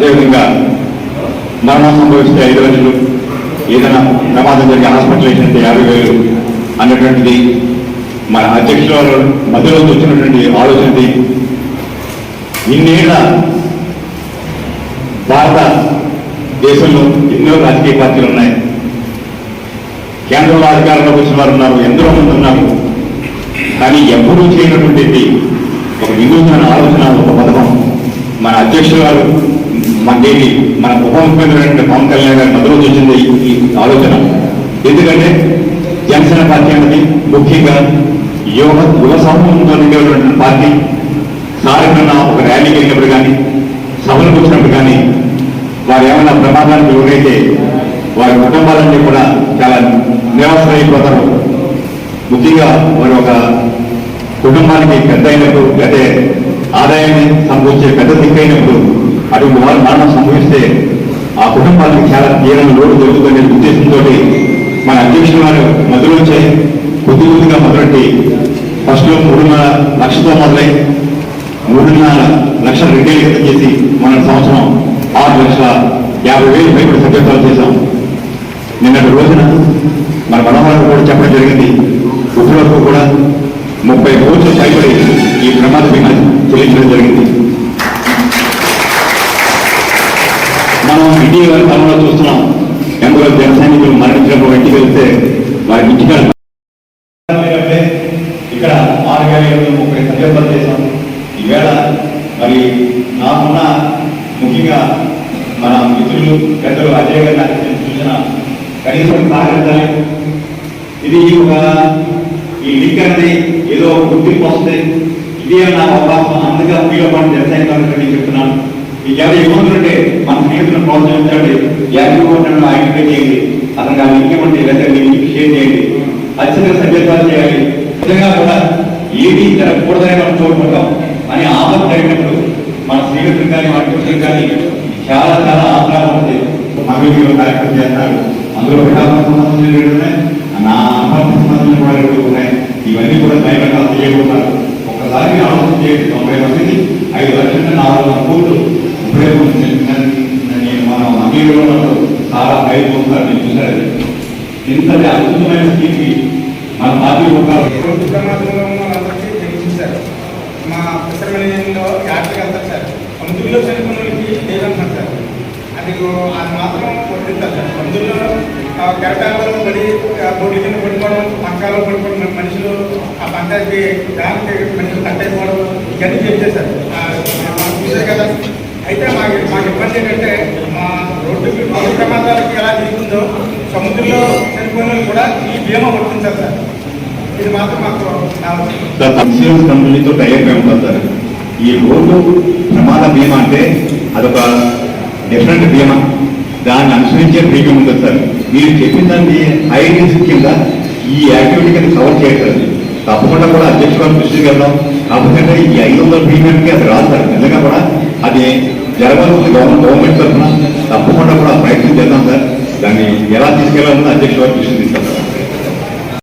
అదేవిధంగా మరణం సంభవిస్తే ఐదు రోజులు ఏదైనా ప్రమాదం జరిగి హాస్పిటలైజేషన్ అయితే యాభై వేలు అన్నటువంటిది మన అధ్యక్షుల మధ్యలో వచ్చినటువంటి ఆలోచనది ఇన్నేళ్ళ భారత దేశంలో ఎన్నో రాజకీయ పార్టీలు ఉన్నాయి. కేంద్రంలో అధికారంలోకి వచ్చిన వారు ఉన్నారు ఎందరో మంది ఉన్నారు. కానీ ఎప్పుడూ చేయనటువంటిది ఒక వినూత్న ఆలోచన ఒక పథకం. మన అధ్యక్షుల వారు మన దేవి మన ఉప ముఖ్యమంత్రి పవన్ కళ్యాణ్ గారి మధ్యలో వచ్చింది ఈ ఆలోచన. ఎందుకంటే జనసేన పార్టీ అనేది ముఖ్యంగా యువ యువ సమూహంతో నిండేటువంటి పార్టీ. సాధారణ ఒక ర్యాలీకి వెళ్ళినప్పుడు కానీ సభలకు వచ్చినప్పుడు కానీ వారు ఏమైనా ప్రమాదానికి ఎవరైతే వారి కుటుంబాలన్నీ కూడా చాలా నిరాశరైపోతారు ముఖ్యంగా వారి ఒక కుటుంబానికి పెద్ద అయినప్పుడు లేకపోతే ఆదాయాన్ని సంభవించే పెద్ద దిక్కైనప్పుడు అటువంటి వారు మరణం సంభవిస్తే ఆ కుటుంబానికి చాలా తీరని లోటు జరుగుతుందనే ఉద్దేశంతో మన అధ్యక్షుల మధ్యలో మొదలుంచే కొద్ది కొద్దిగా మొదలెట్టి ఫస్ట్లో మూడున్నర లక్షతో మొదలై మూడున్నర లక్షల రిటైల్ కింద చేసి మన సంవత్సరం ఆరు లక్షల యాభై వేలు పైబడి సభ్యత్వాలు చేశాం. నిన్నటి రోజున మన మనోహరం కూడా చెప్పడం జరిగింది. ఇప్పటి వరకు కూడా ముప్పై కోట్లు పైబడి ఈ ప్రమాద బీమా చెల్లించడం జరిగింది. ఎందరో జన సైనికులు మరణించినప్పుడు ఇంటికి వెళ్తే వారి ఇంటికాడ ఇక్కడ ఆరు వేల ఏడు వందల ముప్పై సందర్భాలు చేశాం. ఈవేళ మరి నాకున్న ముఖ్యంగా మన మిత్రులు పెద్దలు అజయ్ గారు నాకు చూసిన కనీసం సహకరించాలి ఇది ఒక ఈ లింక్ అనేది ఏదో గుర్తింపు వస్తుంది ఇదే నా అవకాశం అందుగా మీలో పాటు జనసైనికులకు చెప్తున్నాను. ఎవరు ఇబ్బందులు ఉంటే మన స్నేహితులను ప్రోత్సహించండి. యాక్టివ్ ఉంటాడు ఐడెంటిఫై చేయండి. అతను కానీ ఇంకేమంటే ఇవ్వండి షేర్ చేయండి. ఖచ్చితంగా సందేశాలు చేయాలి. నిజంగా కూడా ఏది జరగకూడదని మనం కోరుకుంటాం అని ఆపద జరిగినప్పుడు మన స్నేహితులు కానీ మన మిత్రులు కానీ చాలా చాలా ఆసరా ఉంది. మహిళలు కార్యక్రమం చేస్తారు. అందులో విడాకులకు సంబంధించిన ఉన్నాయి. నా అమ్మాయికి సంబంధించిన కూడా రెండు ఉన్నాయి. ఇవన్నీ కూడా భయపడాలి చేయకుండా ఒకసారి ఆలోచన చేయండి. తొంభై మందికి ఐదు లక్షలు నుండి నాలుగు వందల కోట్లు ఉపయోగించిన నేను మన మహిళలో చాలా భయపోతున్నారు నేను చూసారు ఇంతటి అద్భుతమైన స్థితి మన పార్టీ ఒక మా పిసరమణిలో యాత్రకు వెళ్తారు సార్. పంతుల్లో చనిపోయిన వాళ్ళకి లేదంటారు సార్. అది అది మాత్రం కొట్టిస్తారు సార్. పంతుల్లో కెరటాలలో పడి బోర్డు కింద పడిపోవడం పంకాలో పడిపోవడం మనుషులు ఆ పంచాయతీ దానికి మనుషులు కట్ అయిపోవడం ఇవన్నీ సార్. కదా. అయితే మాకు మాకు ఇబ్బంది ఏంటంటే మా రోడ్డుకి రోడ్డు ప్రమాదాలకి ఎలా దిగుతుందో సముద్రంలో చనిపోయిన కూడా ఈ బీమా వర్తించాలి సార్. ఇది మాత్రం మాకు ఇన్సూరెన్స్ కంపెనీతో టైప్ ఉంటుంది సార్. ఈ రోడ్డు ప్రమాద బీమా అంటే అదొక డిఫరెంట్ బీమా దాన్ని అనుసరించే ప్రీమియం ఉంటుంది సార్. మీరు చెప్పిన దాన్ని హై కింద ఈ యాక్టివిటీ కింద కవర్ చేయట్లేదు. తప్పకుండా కూడా అధ్యక్షుడు దృష్టికి వెళ్దాం కాకపోతే ఈ ఐదు వందల ప్రీమియంకి అది రాదు సార్. నిజంగా కూడా అది జరగాల్సింది గవర్నమెంట్ గవర్నమెంట్ తరఫున తప్పకుండా కూడా ప్రయత్నం చేద్దాం సార్. దాన్ని ఎలా తీసుకెళ్ళాలని అధ్యక్షుడు దృష్టి తీస్తారు